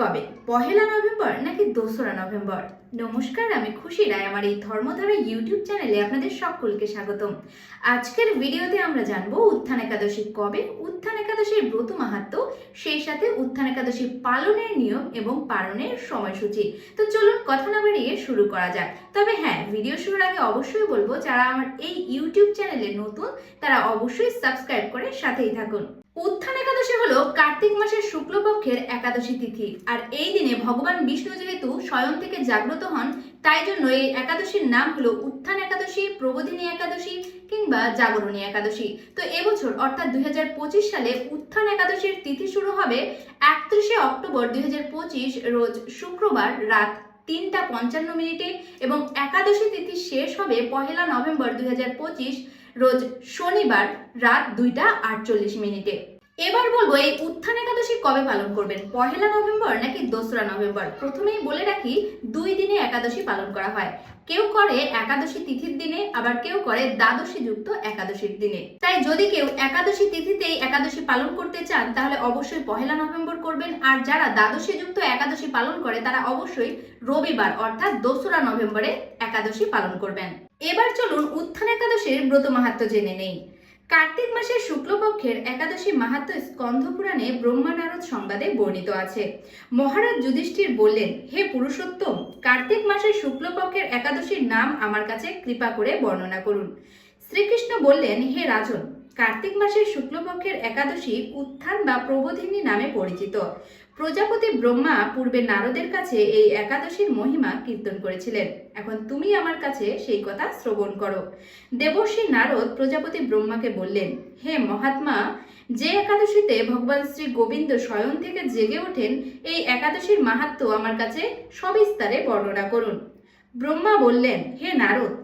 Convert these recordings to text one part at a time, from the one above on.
কবে? পহেলা নভেম্বর নাকি দোসরা নভেম্বর? নমস্কার, আমি খুশি রায়। আমার এই ধর্মধারা ইউটিউব চ্যানেলে আপনাদের সকলকে স্বাগতম। আজকের ভিডিওতে আমরা জানব উত্থান একাদশী কবে, উত্থান একাদশীর ব্রত মাহাত্ম, সেই সাথে উত্থান একাদশী পালনের নিয়ম এবং পালনের সময়সূচি। তো চলুন কথা না বাড়িয়ে শুরু করা যাক। তবে হ্যাঁ ভিডিও শুরুর আগে অবশ্যই বলব, যারা আমার এই ইউটিউব চ্যানেলে নতুন, তারা অবশ্যই সাবস্ক্রাইব করে সাথেই থাকুন। উত্থান একাদশী হলো কার্তিক মাসের শুক্লপক্ষের একাদশী তিথি। আর এই দিনে ভগবান বিষ্ণু যেহেতু স্বয়ং থেকে জাগ্রত হন, তাই জন্য এই একাদশীর নাম হলো উত্থান একাদশী প্রবোধিনী একাদশী কিংবা জাগরণী একাদশী। তো এবছর অর্থাৎ দুই হাজার পঁচিশ সালে উত্থান একাদশীর তিথি শুরু হবে একত্রিশে অক্টোবর দুই হাজার পঁচিশ রোজ শুক্রবার রাত তিনটা পঞ্চান্ন মিনিটে এবং একাদশী তিথি শেষ হবে পহেলা নভেম্বর দুই হাজার পঁচিশ রোজ শনিবার রাত দুইটা আটচল্লিশ মিনিটে। এবার বলব এই উত্থান একাদশী কবে পালন করবেন? পহেলা নভেম্বর নাকি দোসরা নভেম্বর? প্রথমেই বলে রাখি, দুই দিনে একাদশী পালন করা হয়। কেউ করে একাদশী তিথির দিনে, আবার কেউ করে দ্বাদশী যুক্ত একাদশীর দিনে। তাই যদি কেউ একাদশী তিথিতেই একাদশী পালন করতে চান, তাহলে অবশ্যই পহেলা নভেম্বর করবেন। আর যারা দ্বাদশী যুক্ত একাদশী পালন করে, তারা অবশ্যই রবিবার, অর্থাৎ দোসরা নভেম্বরে একাদশী পালন করবেন। এবার চলুন উত্থান একাদশীর ব্রত মাহাত্ম জেনে নেই। কার্তিক মাসের শুক্লপক্ষের একাদশী মাহাত্ম স্কন্ধ পুরাণে ব্রহ্মানারদ সংবাদে বর্ণিত আছে। মহারাজ যুধিষ্ঠির বললেন, হে পুরুষোত্তম, কার্তিক মাসের শুক্লপক্ষের একাদশীর নাম আমার কাছে কৃপা করে বর্ণনা করুন। শ্রীকৃষ্ণ বললেন, হে রাজন, কার্তিক মাসের শুক্লপক্ষের একাদশী উত্থান বা প্রবোধিনী নামে পরিচিত। প্রজাপতি ব্রহ্মা পূর্বে নারদের কাছে এই একাদশীর মহিমা কীর্তন করেছিলেন। এখন তুমি আমার কাছে সেই কথা শ্রবণ করো। দেবর্ষী নারদ প্রজাপতি ব্রহ্মাকে বললেন, হে মহাত্মা, যে একাদশীতে ভগবান শ্রী গোবিন্দ স্বয়ং থেকে জেগে ওঠেন, এই একাদশীর মাহাত্ম আমার কাছে সবিস্তারে বর্ণনা করুন। ব্রহ্মা বললেন, হে নারদ,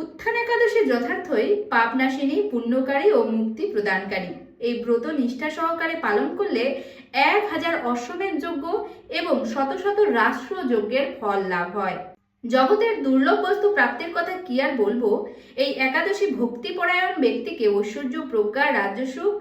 উত্থান একাদশী যথার্থই পাপনাশিনী, পুণ্যকারী ও মুক্তি প্রদানকারী। এই ব্রত নিষ্ঠা সহকারে পালন করলে এক হাজার অশ্বমেধ যজ্ঞ এবং শত শত রাষ্ট্র যজ্ঞের ফল লাভ হয়। জগতের দুর্লভ বস্তু প্রাপ্তির কথা কি আর বলব? এই একাদশী ভক্তিপরায়ণ ব্যক্তিকে ঐশ্বর্য প্রজ্ঞা রাজ্যসুখ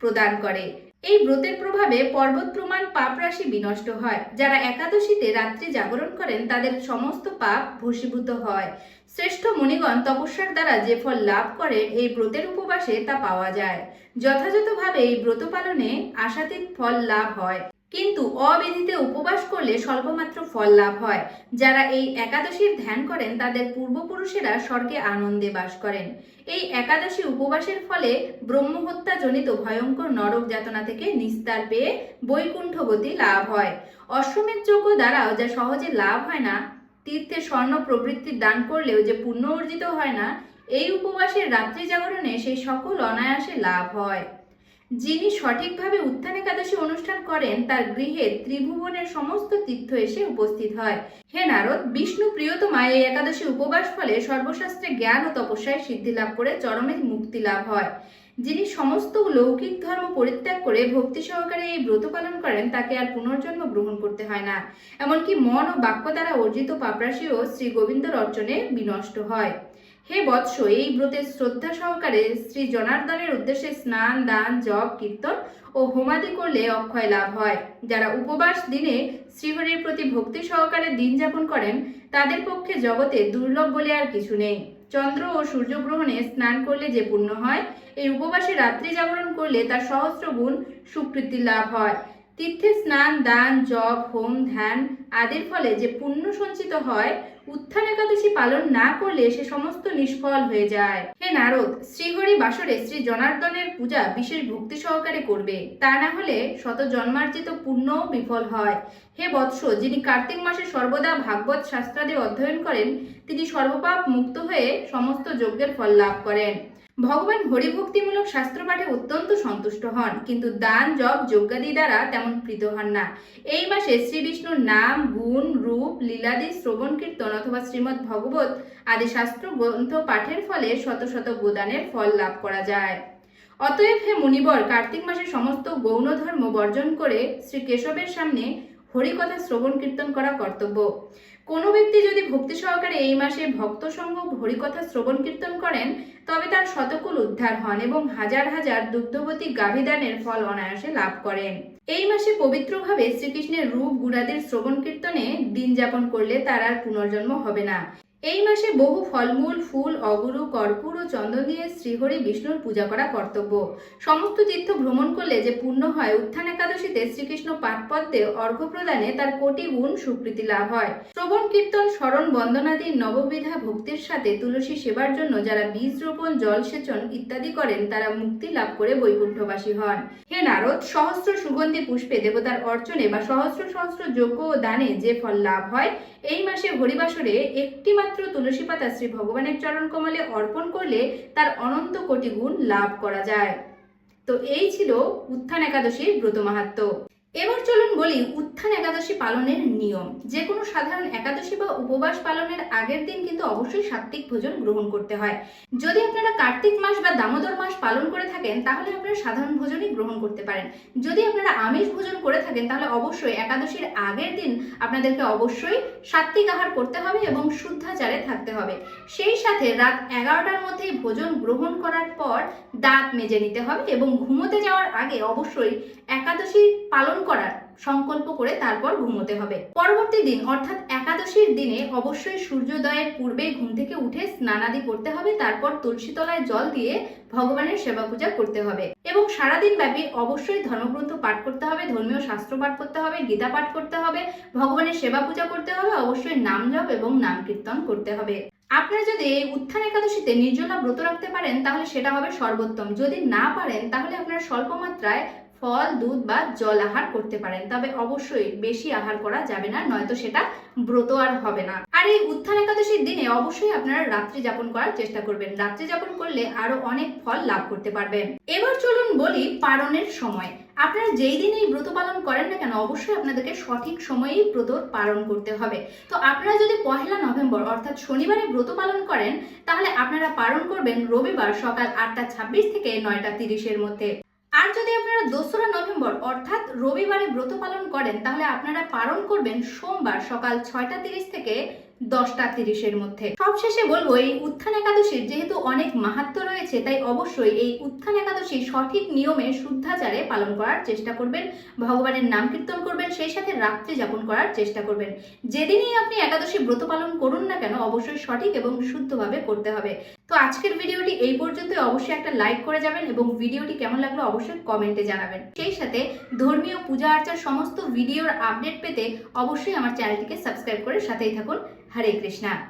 প্রদান করে। এই ব্রতের প্রভাবে পর্বত প্রমাণ পাপ রাশি বিনষ্ট হয়। যারা একাদশীতে রাত্রি জাগরণ করেন, তাদের সমস্ত পাপ ভূষীভূত হয়। শ্রেষ্ঠ মুনিগণ তপস্যার দ্বারা যে ফল লাভ করে, এই ব্রতের উপবাসে তা পাওয়া যায়। যথাযথভাবে এই ব্রত পালনে আশাতীত ফল লাভ হয়। কিন্তু অবিধিতে উপবাস করলে স্বল্পমাত্র ফল লাভ হয়। যারা এই একাদশীর ধ্যান করেন, তাদের পূর্বপুরুষেরা স্বর্গে আনন্দে বাস করেন। এই একাদশী উপবাসের ফলে ব্রহ্মহত্যা জনিত ভয়ঙ্কর নরক যাতনা থেকে নিস্তার পেয়ে বৈকুণ্ঠ গতি লাভ হয়। অশ্বমেধ যজ্ঞ দ্বারাও যা সহজে লাভ হয় না, তীর্থে স্বর্ণ প্রবৃত্তির দান করলেও যে পুণ্য অর্জিত হয় না এই উপবাসের রাত্রি জাগরণে সেই সকল অনায়াসে লাভ হয়। যিনি সঠিকভাবে উত্থান একাদশী অনুষ্ঠান করেন, তার গৃহে ত্রিভুবনের সমস্ত তীর্থ এসে উপস্থিত হয়। হে নারদ, বিষ্ণু প্রিয়তমা এই একাদশী উপবাস ফলে সর্বশাস্ত্রে জ্ঞান ও তপস্যায় সিদ্ধি লাভ করে চরমে মুক্তি লাভ হয়। যিনি সমস্ত লৌকিক ধর্ম পরিত্যাগ করে ভক্তি সহকারে এই ব্রত পালন করেন, তাকে আর পুনর্জন্ম গ্রহণ করতে হয় না। এমনকি মন ও বাক্য দ্বারা অর্জিত পাপরাশিও শ্রী গোবিন্দর অর্চনে বিনষ্ট হয়। হে বৎস, এই ব্রতের শ্রদ্ধা সহকারে শ্রী জনার্দনের উদ্দেশ্যে স্নান, দান, জপ, কীর্তন ও হোমাদি করলে অক্ষয় লাভ হয়। যারা উপবাস দিনে শ্রীহরির প্রতি ভক্তি সহকারে দিন যাপন করেন, তাদের পক্ষে জগতে দুর্লভ বলে আর কিছু নেই। চন্দ্র ও সূর্যগ্রহণে স্নান করলে যে পুণ্য হয়, এই উপবাসে রাত্রি জাগরণ করলে তার সহস্র গুণ সুকৃতি লাভ হয়। তীর্থে স্নান, দান, জপ, হোম, ধ্যান আদির ফলে যে পুণ্য সঞ্চিত হয়, উত্থান একাদশী পালন না করলে সে সমস্ত নিষ্ফল হয়ে যায়। হে নারদ, শ্রীহরি বাসরে শ্রী জনার্দনের পূজা বিশেষ ভক্তি সহকারে করবে। তা না হলে শত জন্মার্জিত পুণ্য বিফল হয়। হে বৎস, যিনি কার্তিক মাসে সর্বদা ভাগবত শাস্ত্রাদি অধ্যয়ন করেন, তিনি সর্বপাপ মুক্ত হয়ে সমস্ত যজ্ঞের ফল লাভ করেন। ভগবান হরিভক্তিমূলক শাস্ত্র পাঠে অত্যন্ত সন্তুষ্ট হন, কিন্তু দান, জপ, যজ্ঞাদি দ্বারা তেমন প্রীত হন না। এই মাসে শ্রী বিষ্ণুর নাম, গুণ, রূপ, লীলাদি, শ্রবণ, কীর্তন অথবা শ্রীমৎ ভগবত আদি শাস্ত্র গ্রন্থ পাঠের ফলে শত শত গোদানের ফল লাভ করা যায়। অতএব হে মুনিবর, কার্তিক মাসে সমস্ত গৌণ ধর্ম বর্জন করে শ্রী কেশবের সামনে হরিকথা, শ্রবণ, কীর্তন করা কর্তব্য। কোনো ব্যক্তি যদি ভক্তি সহকারে এই মাসে ভক্ত সঙ্গ হরিকথা শ্রবণ কীর্তন করেন, তবে তার শতকুল উদ্ধার হন এবং হাজার হাজার দুগ্ধবতী গাভীদানের ফল অনায়াসে লাভ করেন। এই মাসে পবিত্রভাবে শ্রীকৃষ্ণের রূপ গুণাদের শ্রবণ কীর্তনে দিন যাপন করলে তার আর পুনর্জন্ম হবে না। এই মাসে বহু ফলমূল, ফুল, অগুরু, কর্পূর ও চন্দন দিয়ে শ্রীহরি বিষ্ণুর পূজা করা কর্তব্য। সমস্ত তীর্থ ভ্রমণ করলে যে পুণ্য হয়, উত্থান একাদশীতে শ্রীকৃষ্ণ পাটপদ্মে অর্ঘ্য প্রদানে তার কোটি গুণ সুকৃতি লাভ হয়। শ্রবণ, কীর্তন, স্মরণ, বন্দনাদি, নববিধা ভক্তির সাথে তুলসী সেবার জন্য যারা বীজ রোপণ জলসেচন ইত্যাদি করেন, তারা মুক্তি লাভ করে বৈকুণ্ঠবাসী হন। হে নারদ, সহস্র সুগন্ধি পুষ্পে দেবতার অর্চনে বা সহস্র সহস্র যজ্ঞ ও দানে যে ফল লাভ হয়, এই মাসে হরিবাসরে একটি মাত্র তুলসী পাতা শ্রী ভগবানের চরণ কমলে অর্পণ করলে তার অনন্ত কোটি গুণ লাভ করা যায়। তো এই ছিল উত্থান একাদশীর ব্রত মাহাত্ম। এবার চলুন বলি উত্থান একাদশী পালনের নিয়ম। যে কোনো সাধারণ একাদশী বা উপবাস পালনের আগের দিন কিন্তু অবশ্যই সাত্ত্বিক ভোজন গ্রহণ করতে হয়। যদি আপনারা কার্তিক মাস বা দামোদর মাস পালন করে থাকেন, তাহলে আপনারা সাধারণ ভোজনই গ্রহণ করতে পারেন। যদি আপনারা আমিষ ভোজন করে থাকেন, তাহলে অবশ্যই একাদশীর আগের দিন আপনাদেরকে অবশ্যই সাত্ত্বিক আহার করতে হবে এবং শুদ্ধাচারে থাকতে হবে। সেই সাথে রাত এগারোটার মধ্যেই ভোজন গ্রহণ করার পর দাঁত মেজে নিতে হবে এবং ঘুমোতে যাওয়ার আগে অবশ্যই একাদশী পালন করার সংকল্প করে তারপর ঘুমোতে হবে। পরবর্তী দিন, অর্থাৎ একাদশীর দিনে অবশ্যই সূর্যোদয়ের পূর্বে ঘুম থেকে উঠে স্নানাদি করতে হবে, তারপর তুলসী তলায় জল দিয়ে ভগবানের সেবা পূজা করতে হবে। এবং সারাদিন ব্যাপী অবশ্যই ধর্মগ্রন্থ পাঠ করতে হবে, ধর্মীয় শাস্ত্র পাঠ করতে হবে, গীতা পাঠ করতে হবে, ভগবানের সেবা পূজা করতে হবে, অবশ্যই নাম জপ এবং নাম কীর্তন করতে হবে। আপনারা যদি এই উত্থান একাদশীতে নির্জলা ব্রত রাখতে পারেন, তাহলে সেটা হবে সর্বোত্তম। যদি না পারেন, তাহলে আপনারা স্বল্প মাত্রায় ফল, দুধ বা জল আহার করতে পারেন। তবে অবশ্যই বেশি আহার করা যাবে না, নয়তো সেটা ব্রত আর হবে না। আর এই উত্থান একাদশীর দিনে অবশ্যই আপনারা রাত্রি যাপন করার চেষ্টা করবেন। রাত্রি যাপন করলে আরও অনেক ফল লাভ করতে পারবেন। এবার চলুন বলি পারণের সময়। আপনারা যেই দিন এই ব্রত পালন করেন না কেন, অবশ্যই আপনাদেরকে সঠিক সময়েই ব্রত পালন করতে হবে। তো আপনারা যদি পহেলা নভেম্বর, অর্থাৎ শনিবারে ব্রত পালন করেন, তাহলে আপনারা পালন করবেন রবিবার সকাল আটটা ছাব্বিশ থেকে নয়টা তিরিশের মধ্যে। আর যদি আপনারা দোসরা নভেম্বর, অর্থাৎ রবিবারে ব্রত পালন করেন, তাহলে আপনারা পালন করবেন সোমবার সকাল ছয়টা তিরিশ থেকে দশটা তিরিশের মধ্যে। সবশেষে বলব, এই উত্থান একাদশীর যেহেতু অনেক মাহাত্ম রয়েছে, তাই অবশ্যই এই উত্থান একাদশী সঠিক নিয়মে শুদ্ধাচারে পালন করার চেষ্টা করবেন, ভগবানের নাম কীর্তন করবেন, সেই সাথে রাত্রি যাপন করার চেষ্টা করবেন। যেদিনই আপনি একাদশী ব্রত পালন করুন না কেন, অবশ্যই সঠিক এবং শুদ্ধভাবে করতে হবে। তো আজকের ভিডিওটি এই পর্যন্তই। অবশ্যই একটা লাইক করে যাবেন এবং ভিডিওটি কেমন লাগল অবশ্যই কমেন্টে জানাবেন। সেই সাথে ধর্মীয় পূজা আর্চার সমস্ত ভিডিওর আপডেট পেতে অবশ্যই আমার চ্যানেলটিকে সাবস্ক্রাইব করে সাথেই থাকুন। હરે કૃષ્ણ